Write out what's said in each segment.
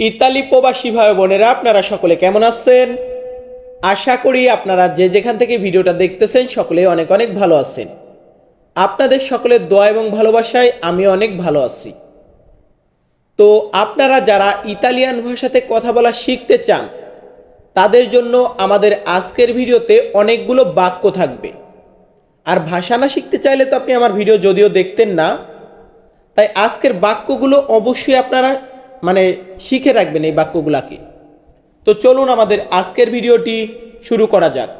Italy প্রবাসী ভাই বোনেরা, আপনারা সকলে কেমন আছেন? আশা করি আপনারা যে যেখান থেকে ভিডিওটা দেখতেছেন সকলে অনেক অনেক ভালো আছেন। আপনাদের সকলের দোয়া এবং ভালোবাসায় আমি অনেক ভালো আছি। তো আপনারা যারা ইতালিয়ান ভাষাতে কথা বলা শিখতে চান, তাদের জন্য আমাদের আজকের ভিডিওতে অনেকগুলো বাক্য থাকবে। আর ভাষা না শিখতে চাইলে তো আপনি আমার ভিডিও যদিও দেখতেন না, তাই আজকের বাক্যগুলো অবশ্যই আপনারা মানে শিখে রাখবেন এই বাক্যগুলাকে। তো চলুন আমাদের আজকের ভিডিওটি শুরু করা যাক।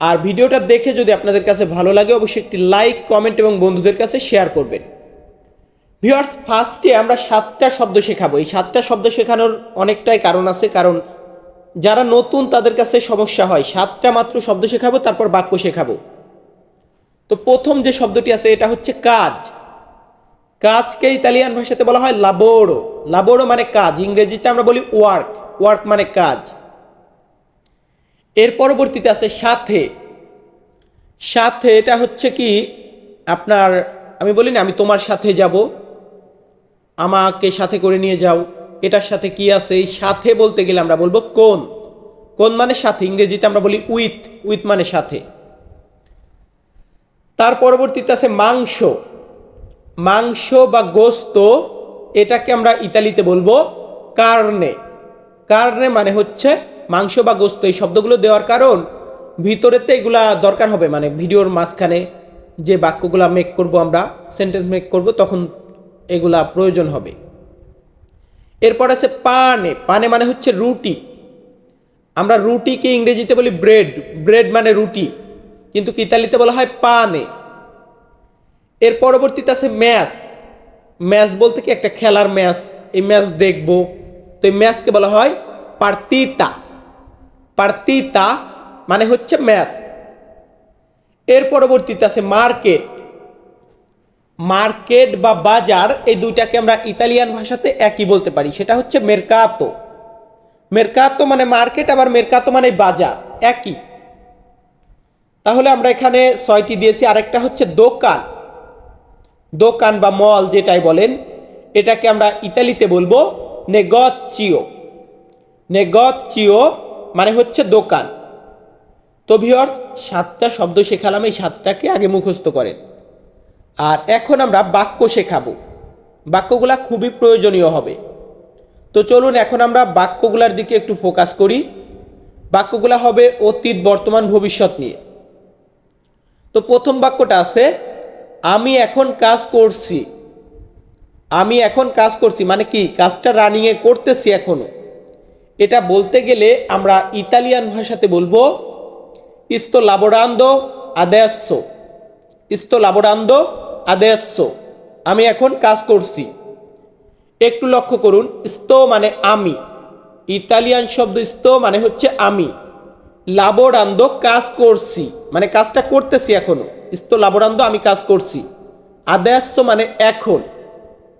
আর ভিডিওটা দেখে যদি আপনাদের কাছে ভালো লাগে, অবশ্যই একটি লাইক, কমেন্ট এবং বন্ধুদের কাছে শেয়ার করবেন। ভিওয়ার্স ফার্স্টে আমরা সাতটা শব্দ শেখাবো। এই সাতটা শব্দ শেখানোর অনেকটাই কারণ আছে, কারণ যারা নতুন তাদের কাছে সমস্যা হয়। সাতটা মাত্র শব্দ শেখাবো, তারপর বাক্য শেখাবো। তো প্রথম যে শব্দটি আছে, এটা হচ্ছে কাজ। কাজকে ইতালিয়ান ভাষাতে বলা হয় লাবোরো লাবোরো মানে কাজ, ইংরেজিতে আমরা বলি ওয়ার্ক ওয়ার্ক মানে কাজ। এর পরবর্তীতে আছে সাথে। সাথে এটা হচ্ছে কি, আপনার, আমি বলি না, আমি তোমার সাথে যাব। আমাকে সাথে করে নিয়ে যাও। এটার সাথে কি আছে? এই সাথে বলতে গেলে আমরা বলব কোন। কোন মানে সাথে? ইংরেজিতে আমরা বলি উইথ। উইথ মানে সাথে। তার পরবর্তীতে আছে মাংস। মাংস বা গোস্ত, এটাকে আমরা ইতালিতে বলব কার্নে। কার্নে মানে হচ্ছে মাংস বা গোস্ত, এই শব্দগুলো দেওয়ার কারণ ভিতরেতে এগুলা দরকার হবে। মানে ভিডিওর মাঝখানে যে বাক্যগুলো মেক করব আমরা সেন্টেন্স মেক করব, তখন এগুলা প্রয়োজন হবে। এরপর আছে পানে। পানে মানে হচ্ছে রুটি। আমরা রুটিকে ইংরেজিতে বলি ব্রেড। ব্রেড মানে রুটি। কিন্তু ইতালিতে বলা হয় পানে? এর পরবর্তীতে আছে ম্যাচ। ম্যাচ বলতে কি? একটা খেলার ম্যাচ। এই ম্যাচ দেখব। তো এই ম্যাচকে বলা হয় পার্তিতা। পার্তিতা মানে হচ্ছে ম্যাচ। এর পরবর্তীতে আছে মার্কেট। মার্কেট বা বাজার, এই দুইটাকে আমরা ইতালিয়ান ভাষাতে একই বলতে পারি। সেটা হচ্ছে মেরকাতো মেরকাতো মানে মার্কেট, আবার মেরকাতো মানে বাজার। একই। তাহলে আমরা এখানে ছয়টি দিয়েছি। আরেকটা হচ্ছে দোকান। দোকান বা মল যেটাই বলেন, এটাকে আমরা ইতালিতে বলব নেগচিও। নেগচিও মানে হচ্ছে দোকান। তো ভিওর্স সাতটা শব্দ শেখালাম, এই সাতটাকে আগে মুখস্থ করেন। আর এখন আমরা বাক্য শেখাবো। বাক্যগুলা খুবই প্রয়োজনীয় হবে। তো চলুন, এখন আমরা বাক্যগুলার দিকে একটু ফোকাস করি। বাক্যগুলা হবে অতীত, বর্তমান, ভবিষ্যৎ নিয়ে। তো প্রথম বাক্যটা আছে আমি এখন কাজ করছি। আমি এখন কাজ করছি। মানে কি? কাজটা রানিংয়ে করতেছি এখনও এটা বলতে গেলে আমরা ইতালিয়ান ভাষাতে বলব ইস্তো লাবরান্দো আদেস্য ইস্তো লাবরান্দো আদেস্য আমি এখন কাজ করছি। একটু লক্ষ্য করুন স্তো মানে আমি। ইতালিয়ান শব্দ স্তো মানে হচ্ছে আমি। লাবরান্দো কাজ করছি। মানে কাজটা করতেছি এখনও ইস্তো লাবোরান্দো আমি কাজ করছি। আদেয়াস্য মানে এখন।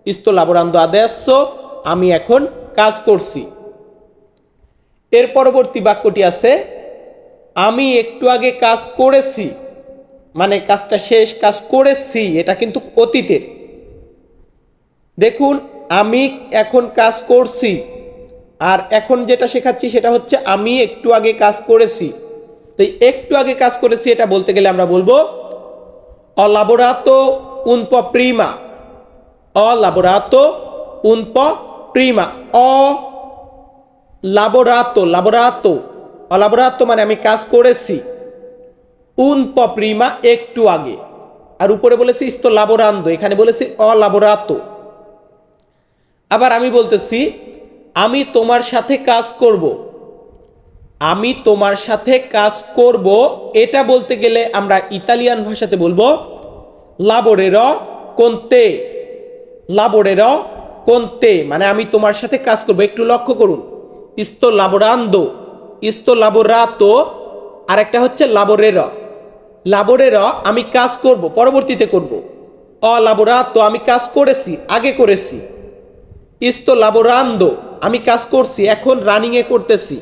ইস্তো লাবোরান্দো আদেয়াস্য আমি এখন কাজ করছি। এর পরবর্তী বাক্যটি আছে, আমি একটু আগে কাজ করেছি মানে কাজটা শেষ কাজ করেছি, এটা কিন্তু অতীতের। দেখুন, আমি এখন কাজ করছি, আর এখন যেটা শেখাচ্ছি সেটা হচ্ছে আমি একটু আগে কাজ করেছি। তো একটু আগে কাজ করেছি এটা বলতে গেলে আমরা বলব অলাবোরাতো উনপ প্রিমা অলাবোরাতো উনপ প্রিমা অ লাবোরাতো লাবোরাতো। অলাবোরাতো মানে আমি কাজ করেছি। উনপ প্রিমা একটু আগে। আর উপরে বলেছি ইস্তো লাবোরান্দো, এখানে বলেছি অলাবোরাতো। আবার আমি বলতেছি, আমি তোমার সাথে কাজ করব। আমি তোমার সাথে কাজ করব। এটা বলতে গেলে আমরা ইতালিয়ান ভাষাতে বলব লাবোরের কোনতে লাবোরের কোনতে মানে আমি তোমার সাথে কাজ করব। একটু লক্ষ্য করুন। ইস্তো লাবোরান্দো ইস্তো লাবোরাতো আর একটা হচ্ছে লাবোরের লাবোরের আমি কাজ করব, পরবর্তীতে করব। অ লাবোরাতো আমি কাজ করেছি, আগে করেছি। ইস্তো লাবোরান্দো আমি কাজ করছি, এখন রানিংয়ে করতেছি।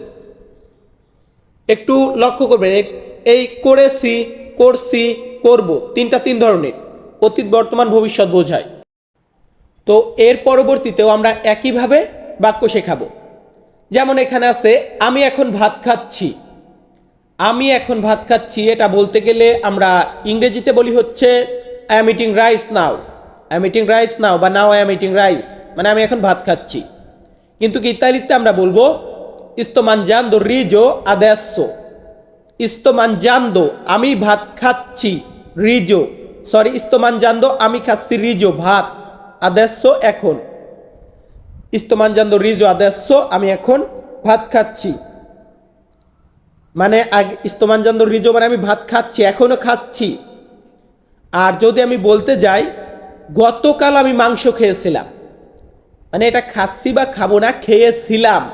একটু লক্ষ্য করবেন এই করেছি, করছি, করব, তিনটা তিন ধরনের, অতীত, বর্তমান, ভবিষ্যৎ বোঝায়। তো এর পরবর্তীতেও আমরা একইভাবে বাক্য শেখাবো। যেমন এখানে আছে, আমি এখন ভাত খাচ্ছি। আমি এখন ভাত খাচ্ছি, এটা বলতে গেলে আমরা ইংরেজিতে বলি হচ্ছে I am eating rice now I am eating rice now বা now I am eating rice মানে আমি এখন ভাত খাচ্ছি। কিন্তু কি ইতালিতে আমরা বলব ইস্তো মানজান্দো রিজো আদেসো। ইস্তো মানজান্দো, আমি ভাত খাচ্ছি, রিজো। সরি, ইস্তো মানজান্দো, আমি খাচ্ছি, রিজো, ভাত। আদেসো এখন। ইস্তো মানজান্দো, রিজো, আদেসো, আমি এখন ভাত খাচ্ছি। মানে আগে ইস্তমানচন্দ্র রিজো মানে আমি ভাত খাচ্ছি, এখনও খাচ্ছি। আর যদি আমি বলতে যাই, গতকাল আমি মাংস খেয়েছিলাম। মানে এটা খাচ্ছি বা খাব না, খেয়েছিলাম।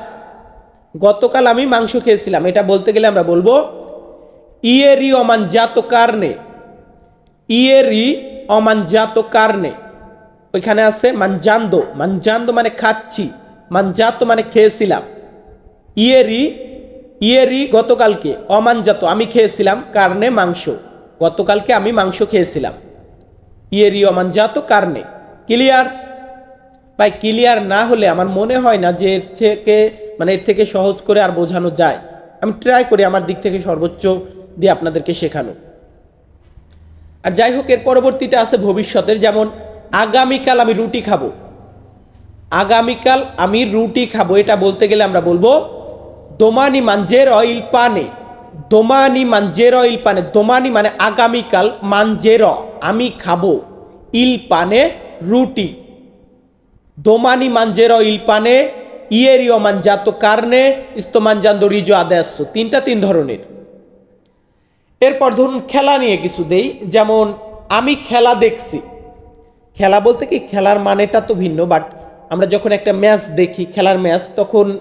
গতকাল আমি মাংস খেয়েছিলাম। এটা বলতে গেলে আমরা বলব, ইয়েরি অমানজাত কারণে, ইয়েরি অমানজাত কারণে। ওইখানে আছে মানজান্দো। মানজান্দো মানে খাচ্ছি। মানজাত মানে খেয়েছিলাম। ইয়েরি ইয়েরি গতকালকে অমানজাত আমি খেয়েছিলাম কারণে মাংস। গতকালকে আমি মাংস খেয়েছিলাম। ইয়েরি অমানজাত কারণে। ক্লিয়ার? ভাই, ক্লিয়ার না হলে আমার মনে হয় না যে থেকে মানে এর থেকে সহজ করে আর বোঝানো যায়। আমি ট্রাই করি আমার দিক থেকে সর্বোচ্চ দিয়ে আপনাদেরকে শেখানো। আর যাই হোক, এর পরবর্তীতে আছে ভবিষ্যতের। যেমন, আগামীকাল আমি রুটি খাব। আগামীকাল আমি রুটি খাব। এটা বলতে গেলে আমরা বলব, দোমানি মাঞ্জের অয়েল পানে। দোমানি মাঞ্জের অয়েল পানে। দোমানি মানে আগামীকাল মাঞ্জের। আমি খাব ইল পানে রুটি। দোমানি মাঞ্জের ইল পানে ইয়েরিও মানজাতো কারণে ইস্তমানজান্দো রিজো আদেশ তিনটা তিন ধরনের। এরপর ধরুন খেলা নিয়ে কিছু দেই। যেমন, আমি খেলা দেখছি। খেলা বলতে কি, খেলার মানেটা তো ভিন্ন বাট আমরা যখন একটা ম্যাচ দেখি, খেলার ম্যাচ, তখন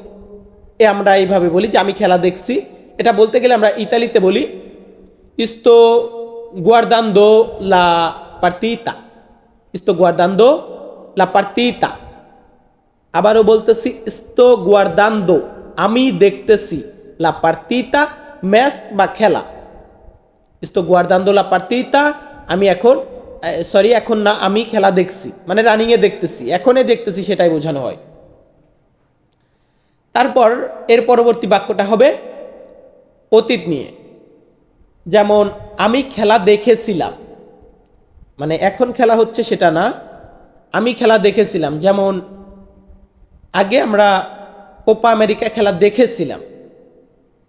এ আমরা এইভাবে বলি যে, আমি খেলা দেখছি। এটা বলতে গেলে আমরা ইতালিতে বলি, ইস্তো গুয়ার্দান্দো লা পার্তিতা। ইস্তো গুয়ার্দান্দো লা পার্তিতা। আবারও বলতেছি, স্তো গুয়ার্দান্দো, আমি দেখতেছি লা পার্তিতা ম্যাচ বা খেলা। স্তো গুয়ার্দান্দো লা পার্তিতা আমি এখন সরি, এখন না, আমি খেলা দেখছি। মানে রানিংয়ে দেখতেছি, এখনই দেখতেছি সেটাই বোঝানো হয়। তারপর এর পরবর্তী বাক্যটা হবে অতীত নিয়ে। যেমন, আমি খেলা দেখেছিলাম। মানে এখন খেলা হচ্ছে সেটা না, আমি খেলা দেখেছিলাম। যেমন আগে আমরা কোপা আমেরিকা খেলা দেখেছিলাম।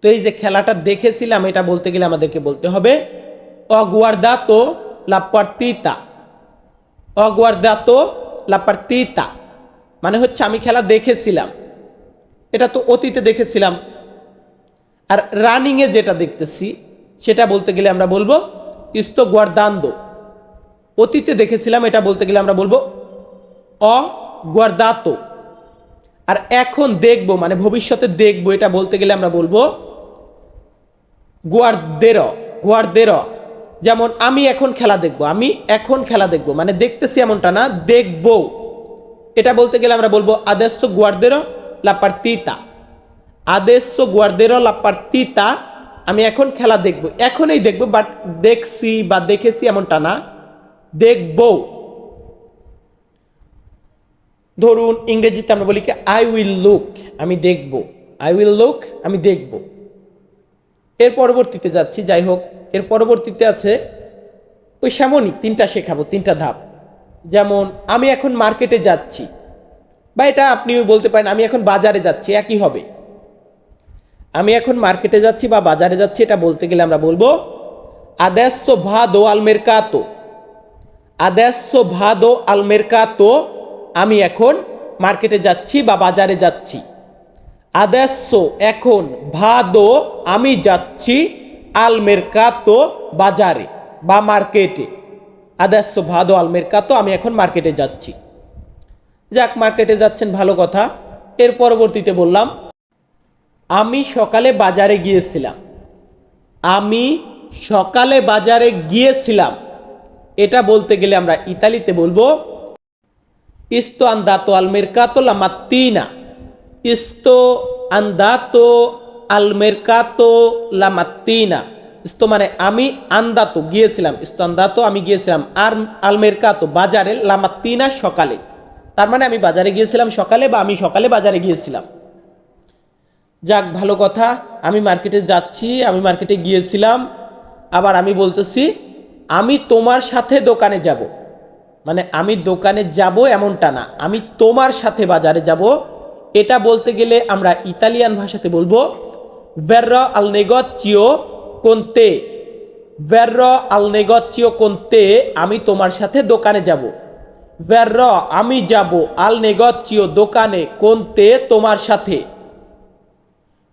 তো এই যে খেলাটা দেখেছিলাম, এটা বলতে গেলে আমাদেরকে বলতে হবে, অগুয়ার্দাতো লা পার্তিতা অগুয়ার্দাতো লা পার্তিতা মানে হচ্ছে আমি খেলা দেখেছিলাম। এটা তো অতীতে দেখেছিলাম। আর রানিংয়ে যেটা দেখতেছি, সেটা বলতে গেলে আমরা বলব ইস্তো গুয়ার্দান্দো। অতীতে দেখেছিলাম, এটা বলতে গেলে আমরা বলব অ গুয়ার্দাতো। আর এখন দেখব মানে ভবিষ্যতে দেখব, এটা বলতে গেলে আমরা বলব গোয়ার দের গোয়ার গুয়ার্দের। যেমন আমি এখন খেলা দেখব, আমি এখন খেলা দেখব মানে দেখতেছি এমনটা না, দেখব। এটা বলতে গেলে আমরা বলব আদেশ গুয়ার্দের লা পার্তিতা। আদেশ গুয়ার্দের লা পার্তিতা, আমি এখন খেলা দেখব। এখনই দেখব, বাট দেখছি বা দেখেছি এমনটা না, দেখব। ধরুন ইংরেজিতে আমরা বলি কি আই উইল লুক আমি দেখব। আই উইল লুক আমি দেখব। এর পরবর্তীতে যাচ্ছি, যাই হোক, এর পরবর্তীতে আছে ওই সামনিক তিনটা শেখাবো, তিনটা ধাপ। যেমন, আমি এখন মার্কেটে যাচ্ছি। বা এটা আপনিও বলতে পারেন, আমি এখন বাজারে যাচ্ছি। একই হবে। আমি এখন মার্কেটে যাচ্ছি বা বাজারে যাচ্ছি, এটা বলতে গেলে আমরা বলব, আদেশ ভাদো আলমের কাতো আদেশ ভাদো আলমের কাতো আমি এখন মার্কেটে যাচ্ছি বা বাজারে যাচ্ছি। আদেশ এখন ভাদো আমি যাচ্ছি আলমের কাতো বাজারে বা মার্কেটে। আদেশ ভাদো আলমের কাতো আমি এখন মার্কেটে যাচ্ছি। যাক, মার্কেটে যাচ্ছেন, ভালো কথা। এর পরবর্তীতে বললাম, আমি সকালে বাজারে গিয়েছিলাম। আমি সকালে বাজারে গিয়েছিলাম। এটা বলতে গেলে আমরা ইতালিতে বলব ইস্তো আন্দাতো আল মেরকাতো লা মাত্তিনা ইস্তো আন্দাতো আল মেরকাতো লা মাত্তিনা ইস্তো মানে আমি আন্দাতো গিয়েছিলাম ইস্তো আন্দাতো আমি গিয়েছিলাম আর আল মেরকাতো বাজারে লা মাত্তিনা সকালে তার মানে আমি বাজারে গিয়েছিলাম সকালে বা আমি সকালে বাজারে গিয়েছিলাম যাক ভালো কথা আমি মার্কেটে যাচ্ছি আমি মার্কেটে গিয়েছিলাম আবার আমি বলতেছি আমি তোমার সাথে দোকানে যাব মানে আমি দোকানে যাব এমনটা না। আমি তোমার সাথে বাজারে যাব। এটা বলতে গেলে আমরা ইতালিয়ান ভাষাতে বলব বের্র আল নেগচিও কোনতে বের্র আল নেগচিও কোনতে আমি তোমার সাথে দোকানে যাব। বের্র আমি যাব আল নেগচিও দোকানে কোনতে তোমার সাথে।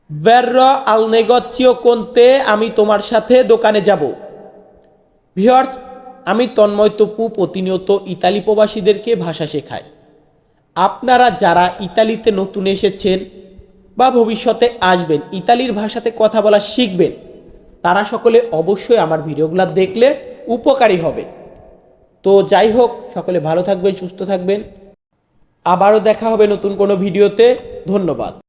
বের্র আল নেগচিও কোনতে আমি তোমার সাথে দোকানে যাব। ভিওর্স আমি তন্ময় তপু প্রতিনিয়ত ইতালি প্রবাসীদেরকে ভাষা শেখাই। আপনারা যারা ইতালিতে নতুন এসেছেন বা ভবিষ্যতে আসবেন, ইতালির ভাষাতে কথা বলা শিখবেন, তারা সকলে অবশ্যই আমার ভিডিওগুলো দেখলে উপকারী হবে। তো যাই হোক, সকলে ভালো থাকবেন, সুস্থ থাকবেন। আবারও দেখা হবে নতুন কোনো ভিডিওতে। ধন্যবাদ।